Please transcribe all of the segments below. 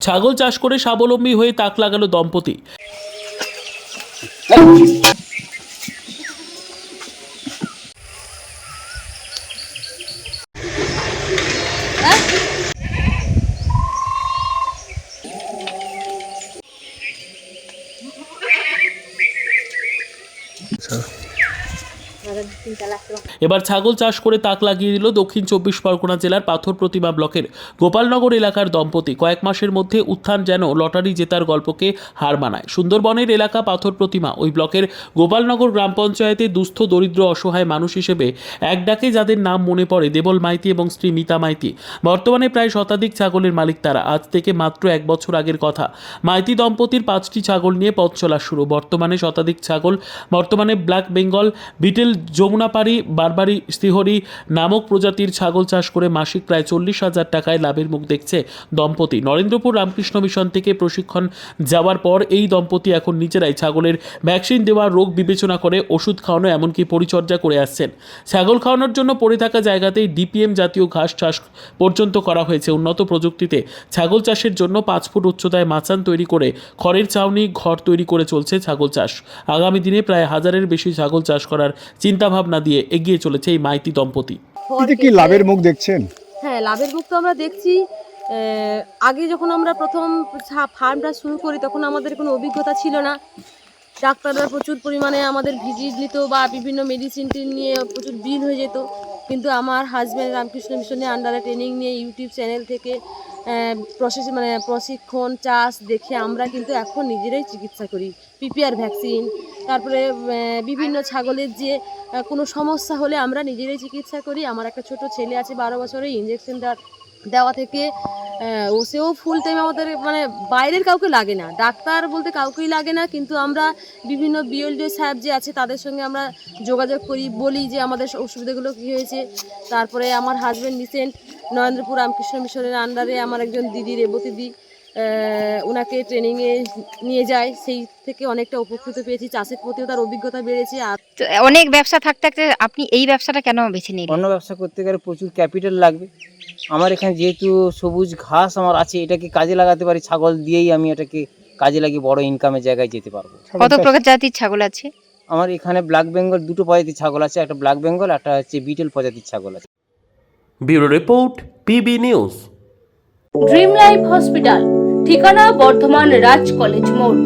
ছাগল চাষ করে স্বাবলম্বী হয়ে তাক লাগালো দম্পতি। এবার ছাগল চাষ করে তাক লাগিয়ে দিল দক্ষিণ চব্বিশ পরগনা জেলার পাথর প্রতিমা ব্লকের গোপালনগর এলাকার দম্পতি। কয়েক মাসের মধ্যে উত্থান যেন লটারি জেতার গল্পকে হার মানায়। সুন্দরবনের এলাকা পাথর প্রতিমা। ওই ব্লকের গোপালনগর গ্রাম পঞ্চায়েতে দুস্থ, দরিদ্র, অসহায় মানুষ হিসেবে এক ডাকে যাদের নাম মনে পড়ে দেবল মাইতি এবং স্ত্রী মিতা মাইতি। বর্তমানে প্রায় শতাধিক ছাগলের মালিক তারা। আজ থেকে মাত্র এক বছর আগের কথা। মাইতি দম্পতির পাঁচটি ছাগল নিয়ে পথ চলা শুরু। বর্তমানে শতাধিক ছাগল, বর্তমানে ব্ল্যাক বেঙ্গল, বিটেল যমুনাপাড়ি, বারবারি শ্রীহরি নামক প্রজাতির ছাগল চাষ করে মাসিক প্রায় চল্লিশ হাজার টাকায় লাভের মুখ দেখছে দম্পতি। নরেন্দ্রপুর রামকৃষ্ণ মিশন থেকে প্রশিক্ষণ যাওয়ার পর এই দম্পতি এখন নিজেরাই ছাগলের ভ্যাকসিন দেওয়া রোগ বিবেচনা করে ওষুধ খাওয়ানো এমনকি পরিচর্যা করে আসছেন। ছাগল খাওয়ানোর জন্য পড়ে থাকা জায়গাতেই ডিপিএম জাতীয় ঘাস চাষ পর্যন্ত করা হয়েছে উন্নত প্রযুক্তিতে। ছাগল চাষের জন্য পাঁচ ফুট উচ্চতায় মাচান তৈরি করে খড়ের চাউনি ঘর তৈরি করে চলছে ছাগল চাষ। আগামী দিনে প্রায় হাজারের বেশি ছাগল চাষ করার চিন্তাভাবনা দিয়ে এগিয়ে চলেছে এই মাইতি দম্পতি। কি লাভের মুখ দেখছেন? হ্যাঁ লাভের মুখ তো আমরা দেখছি। আগে যখন আমরা প্রথম ফার্মটা শুরু করি তখন আমাদের কোনো অভিজ্ঞতা ছিল না। ডাক্তাররা প্রচুর পরিমাণে আমাদের ভিজিট নিত বা বিভিন্ন মেডিসিন নিয়ে প্রচুর বিল হয়ে যেত। কিন্তু আমার হাজব্যান্ড রামকৃষ্ণ মিশনের আন্ডারে ট্রেনিং নিয়ে ইউটিউব চ্যানেল থেকে প্রসেস মানে প্রশিক্ষণ, চাষ দেখে আমরা কিন্তু এখন নিজেরাই চিকিৎসা করি। পিপিআর ভ্যাকসিন তারপরে বিভিন্ন ছাগলের যে কোনো সমস্যা হলে আমরা নিজেরাই চিকিৎসা করি। আমার একটা ছোট ছেলে আছে, বারো বছরে ইঞ্জেকশন দেওয়া দেওয়া থেকে ও সেও ফুল টাইম আমাদের মানে বাইরের কাউকে লাগে না। ডাক্তার বলতে কাউকেই লাগে না কিন্তু আমরা বিভিন্ন বিএলডিও সাহেব যে আছে তাদের সঙ্গে আমরা যোগাযোগ করি বলি যে আমাদের অসুবিধাগুলো কী হয়েছে। তারপরে আমার হাজব্যান্ড রিসেন্ট নরেন্দ্রপুর রামকৃষ্ণ মিশনের আন্ডারে আমার একজন দিদি রেবতী দি ওনাকে ট্রেনিংয়ে নিয়ে যায়। সেই থেকে অনেকটা উপকৃত পেয়েছি। চাষের প্রতিও তার অভিজ্ঞতা বেড়েছে। আর অনেক ব্যবসা থাকতে থাকতে আপনি এই ব্যবসাটা কেন বেছে নিলেন? অন্য ব্যবসা করতে গেলে প্রচুর ক্যাপিটাল লাগবে। আমার এখানে যেহেতু সবুজ ঘাস আমার আছে এটাকে কাজে লাগাতে পারি ছাগল দিয়েই আমি এটাকে কাজে লাগিয়ে বড় ইনকামের জায়গায় যেতে পারব। কত প্রকার জাতির ছাগল আছে? আমার এখানে ব্ল্যাক বেঙ্গল দুটো প্রজাতির ছাগল আছে একটা ব্ল্যাক বেঙ্গল একটা হচ্ছে বিটেল প্রজাতির ছাগল আছে। Bureau report PB news. Dream life hospital ঠিকানা বর্ধমান রাজ কলেজ মোড়।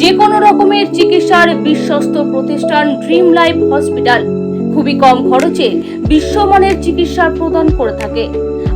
যে কোনো রকমের চিকিৎসার বিশ্বস্ত প্রতিষ্ঠান ড্রিম লাইফ হসপিটাল খুবই কম খরচে বিশ্বমানের চিকিৎসা প্রদান করে থাকে।